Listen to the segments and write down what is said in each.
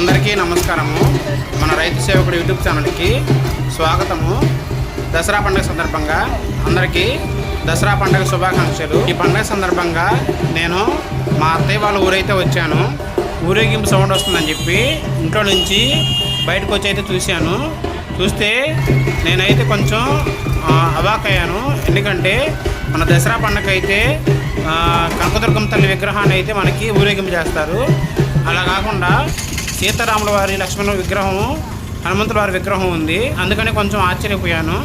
అందరికీ నమస్కారము. మన రైతు సేవకుడు యూట్యూబ్ ఛానల్కి స్వాగతము. దసరా పండుగ సందర్భంగా అందరికీ దసరా పండుగ శుభాకాంక్షలు. ఈ పండుగ సందర్భంగా నేను మా అత్తయ్య వాళ్ళ ఊరైతే వచ్చాను. ఊరేగింపు సౌండ్ వస్తుందని చెప్పి ఇంట్లో నుంచి బయటకు వచ్చి అయితే చూశాను. చూస్తే నేనైతే కొంచెం అవాక్ అవాకయ్యాను ఎందుకంటే మన దసరా పండుగ అయితే కనకదుర్గం తల్లి విగ్రహాన్ని అయితే మనకి ఊరేగింపు చేస్తారు. అలా కాకుండా సీతారాముల వారి లక్ష్మణ విగ్రహం హనుమంతుల వారి విగ్రహం ఉంది. అందుకని కొంచెం ఆశ్చర్యపోయాను.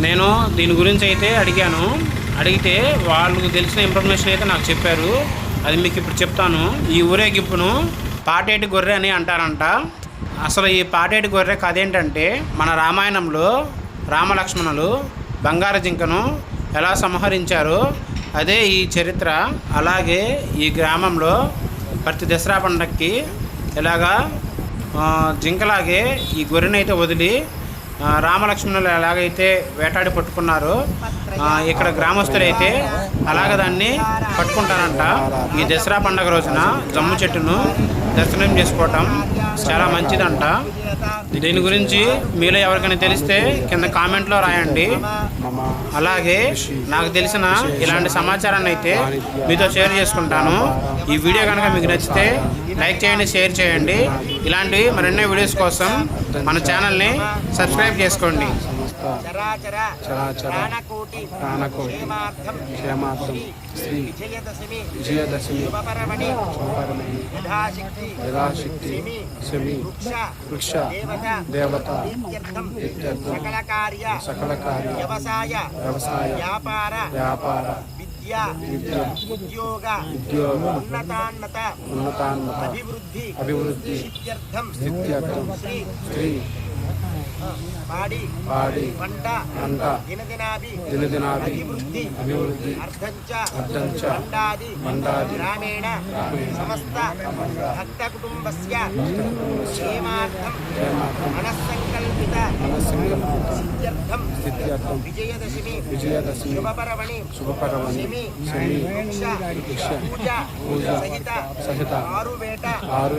నేను దీని గురించి అయితే అడిగాను. అడిగితే వాళ్ళకు తెలిసిన ఇన్ఫర్మేషన్ అయితే నాకు చెప్పారు. అది మీకు ఇప్పుడు చెప్తాను. ఈ ఊరేగింపును పాటేటి గొర్రె అని అంటారంట. అసలు ఈ పాటేటి గొర్రె కథ ఏంటంటే మన రామాయణంలో రామలక్ష్మణులు బంగారు జింకను ఎలా సంహరించారో అదే ఈ చరిత్ర. అలాగే ఈ గ్రామంలో ప్రతి దసరా పండక్కి ఇలాగా జింకలాగే ఈ గొర్రెనైతే వదిలి రామలక్ష్మణులు ఎలాగైతే వేటాడి పట్టుకున్నారో ఇక్కడ గ్రామస్తులైతే అలాగ దాన్ని పట్టుకుంటారంట. ఈ దసరా పండగ రోజున జమ్ము చెట్టును దర్శనం చేసుకోవటం చాలా మంచిదంట. దీని గురించి మీలో ఎవరికైనా తెలిస్తే కింద కామెంట్లో రాయండి. అలాగే నాకు తెలిసిన ఇలాంటి సమాచారాన్ని అయితే మీతో షేర్ చేసుకుంటాను. ఈ వీడియో కనుక మీకు నచ్చితే లైక్ చేయండి షేర్ చేయండి. ఇలాంటి మరెన్నో వీడియోస్ కోసం మన ఛానల్ని సబ్స్క్రైబ్ చేసుకోండి. చరాచర ప్రాణకోటి క్షేమార్థం క్షేమార్థం శ్రీ విజయదశమి విజయదశమి శుభపరమణి శుభకరమణి యథాశక్తి యథాశక్తి శమి వృక్ష వృక్ష దేవత దేవత ఇత్యర్థం ఇత్యర్థం సకల కార్య సకల కార్య వ్యవసాయ వ్యవసాయ వ్యాపార వ్యాపార విద్య విద్య ఉద్యోగ ఉద్యోగ ఉన్నతాన్నత ఉన్నతాన్నత అభివృద్ధి అభివృద్ధి సిద్ధ్యర్థం స్థిత్యర్థం శ్రీ పాడి పాడి పంట పంట దినదినాభి దినదినాభి అభివృద్ధి అభివృద్ధి అర్థంచ అర్థంచ మండాది మండాది గ్రామేణ సమస్త భక్త కుటుంబస్య క్షేమార్థం మనస్సంకల్పిత మనస్సంకల్పిత సిద్ధ్యర్థం స్థిత్యర్థం విజయదశమి విజయదశమి శుభపరమణి శుభపరమణి శమి శమి వృక్ష వృక్ష పూజ పూజ సహిత సహిత ఆరువేట ఆరు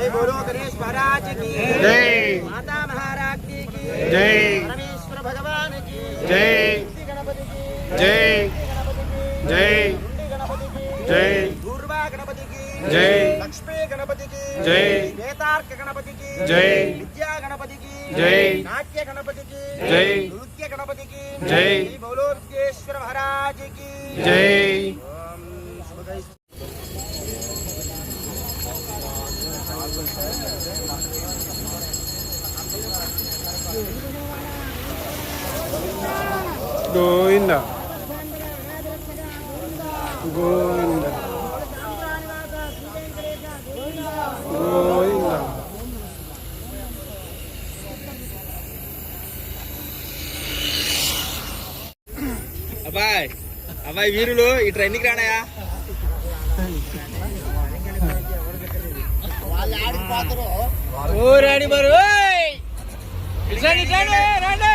जय बोलो गणेश महाराज की जय माता महाराज की जय परमेश्वर भगवान की जय जय जय जय दूर्वा गणपति की जय लक्ष्मी गणपति की जय वेतार्क गणपति की जय विद्या गणपति की जय नाट्य गणपति की जय नृत्य गणपति की जय बोलो विद्येश्वर महाराज की जय గోవింద. గోవింద. గోవింద. అబ్బాయ్ అబ్బాయి వీరులు ఈ ట్రైనింగ్ రానాయా ఓ రాణి మరి రండి!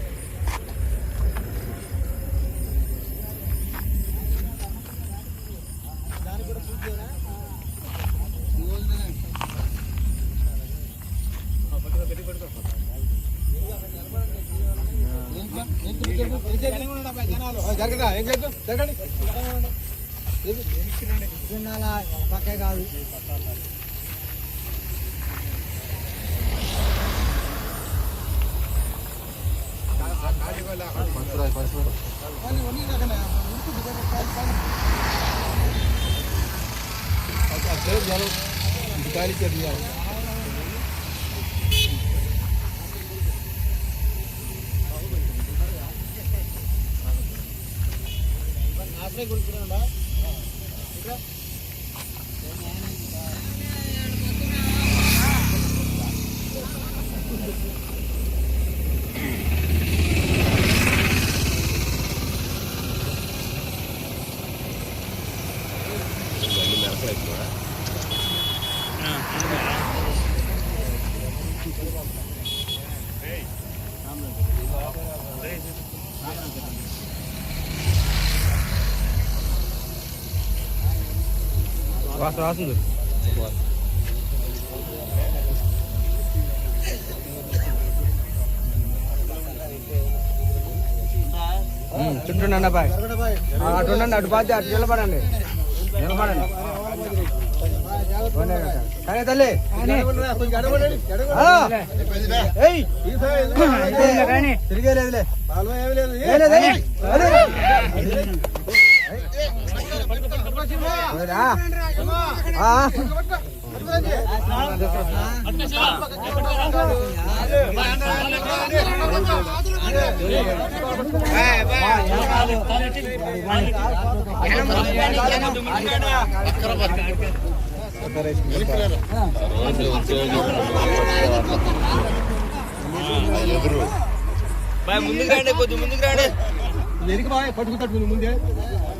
జరగదా ఏం లేదు జరగండి పక్కే కాదు పరిస్థితి పరిస్థితి జనం గాలి చర్య అట్లే కూర్చున్నాడా ఇక్కడ Hey. వాసన వాసన చుట్టూ అబ్బాయి అటు ఉండండి అటు బాధ్య అటు నిలబడండి నిలబడండి. కానీ తల్లి. తిరిగేలేదులే ఏలేదు, ముందుకు రండి కొద్ది ముందుకు రండి. ఎరికి బాగా పట్టుకుంటాడు ముందే.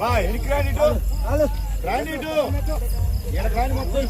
బా ఎనికి రాని రాని రాని మొత్తం.